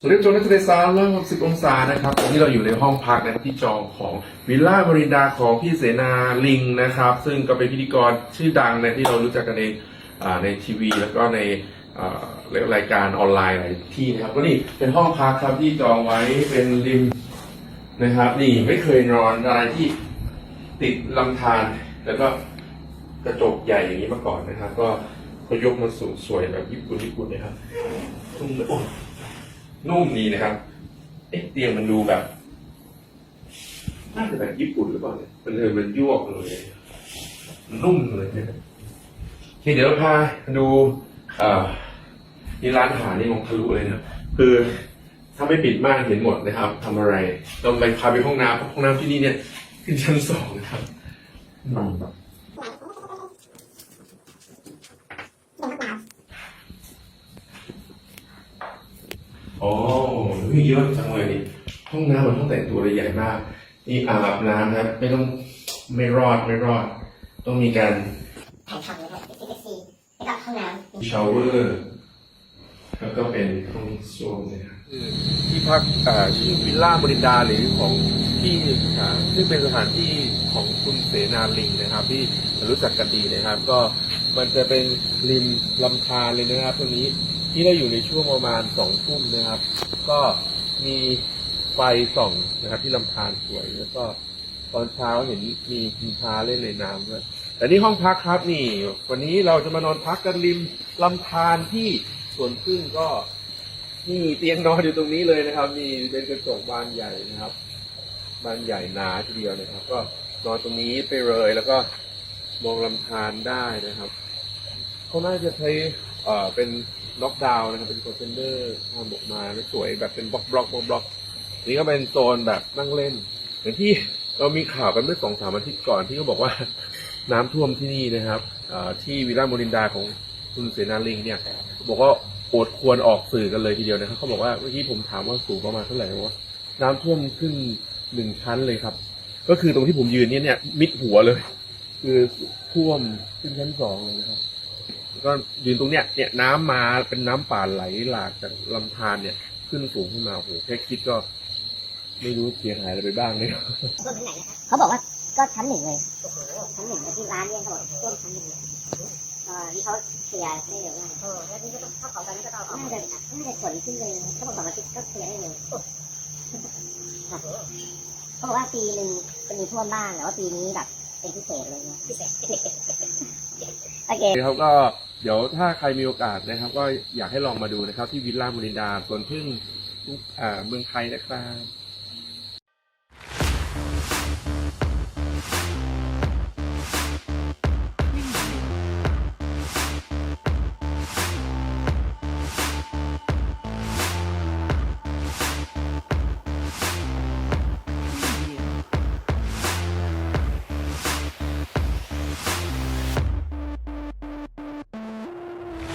สวัสดีทุกท่านทะเลทรายร้อยหกสิบองศานะครับตอนนี้เราอยู่ในห้องพักนะครับที่จองของวิลล่าบรินดาของพี่เสนาลิงนะครับ ซึ่งก็เป็นพิธีกรชื่อดังนะที่เรารู้จักกันในอ่าในทีวี แล้วก็ในรายการออนไลน์หลายที่นะครับก็นี่เป็นห้องพักครับที่จองไว้เป็นริมนะครับ นี่ไม่เคยนอนอะไรที่ติดลำธารแล้วก็กระจกใหญ่อย่างนี้มาก่อนนะครับ ก็ยกมาสูงสวยแบบญี่ปุ่นญี่ปุ่นนะครับนุ่มเลย นุ่มดีนะครับเอ๊ะเตียงมันดูแบบน่าจะแบบญี่ปุ่นหรือเปล่าเนี่ยมันเลยมันยวกเลยมันนุ่มเลยเนี่ยโอเคเดี๋ยวเราพาดูเอ่อนี่ร้านอาหารนี่มองทะลุเลยนะคือถ้าไม่ปิดมากเห็นหมดนะครับทำอะไรเราไปพาไปห้องน้ำห้องน้ำที่นี่เนี่ยขึ้นชั้นสองนะครับ อืมโอ้ยเยอะจังเลยนี่ห้องน้ำเหมือนห้องแต่งตัวเลยใหญ่มาก นี่อาบน้ำครับไม่ต้องไม่รอดไม่รอด ต้องมีการถ่ายทำนะครับเป็นเซ็กซี่แล้วก็ห้องน้ำชาวเวอร์แล้วก็เป็นห้องส้วมนะครับที่พักอ่าชื่อวิลล่าบรินดาหรือของที่อ่าซึ่งเป็นสถานที่ของคุณเสนาลิงนะครับ ที่รู้จักกันดีนะครับ ก็มันจะเป็นริมลำธารเลยนะครับตรงนี้ ที่เราอยู่ในช่วงประมาณสองทุ่มนะครับ ก็มีไฟส่องนะครับ ที่ลำธารสวยแล้วก็ตอนเช้าเห็นมีคุณพาเล่นในน้ำด้วยแต่นี่ห้องพักครับนี่ วันนี้เราจะมานอนพักกันริมลำธารที่สวนพึ่งก็นี่เตียงนอนอยู่ตรงนี้เลยนะครับนี่เป็นกระจกบานใหญ่นะครับ บานใหญ่หนาทีเดียวนะครับ ก็นอนตรงนี้ไปเลยแล้วก็มองลำธารได้นะครับเขาน่าจะใช้เอ่อเป็น ล็อกดาวน์นะครับเป็นคอนเทนเนอร์ทำออกมาแล้วสวยแบบเป็นบล็อกบล็อกบล็อกนี่ก็เป็นโซนแบบนั่งเล่นอย่างที่เรามีข่าวกันเมื่อสองสามอาทิตย์ก่อนที่เขาบอกว่าน้ำท่วมที่นี่นะครับที่วิลล่าโมรินดาของคุณเสนาลิงเนี่ยบอกว่าโอดควรออกสื่อกันเลยทีเดียวนะครับเขาบอกว่าเมื่อกี้ผมถามว่าสูงประมาณเท่าไหร่ว่าน้ำท่วมขึ้นหนึ่งชั้นเลยครับ ก็คือตรงที่ผมยืนเนี่ยเนี่ยมิดหัวเลย คือท่วมขึ้นชั้นสองเลยนะครับ ก็ยืนตรงเนี้ยเนี่ยน้ำมาเป็นน้ำป่าไหลหลากจากลำธารเนี่ย ขึ้นสูงขึ้นมาโอ้โหแค่คิดก็ ไม่รู้เสียหายอะไรไปบ้างเลยรวมชั้นไหนนะครับเขาบอกว่าก็ชั้นหนึ่งเลยชั้นหนึ่งที่ร้านเนี่ยเขาบอกร่วมชั้นหนึ่งเลยเออนี่เขาเคลียร์ได้เร็วมากเออแล้วนี่ก็ต้องเข้าของตอนนี้ก็ต้องน่าจะน่าจะขนขึ้นเลยเขาบอกสองอาทิตย์ก็เคลียร์ได้เลยครับเขาบอกว่าปีหนึ่งจะมีท่วมบ้างแต่ว่าปีนี้แบบเป็นพิเศษเลยเนี่ยพิเศษโอเคเขาก็เดี๋ยวถ้าใครมีโอกาสนะครับ ก็อยากให้ลองมาดูนะครับ ที่วิลล่ามูรินดาสวนพึ่งอ่าเมืองไทยนะครับ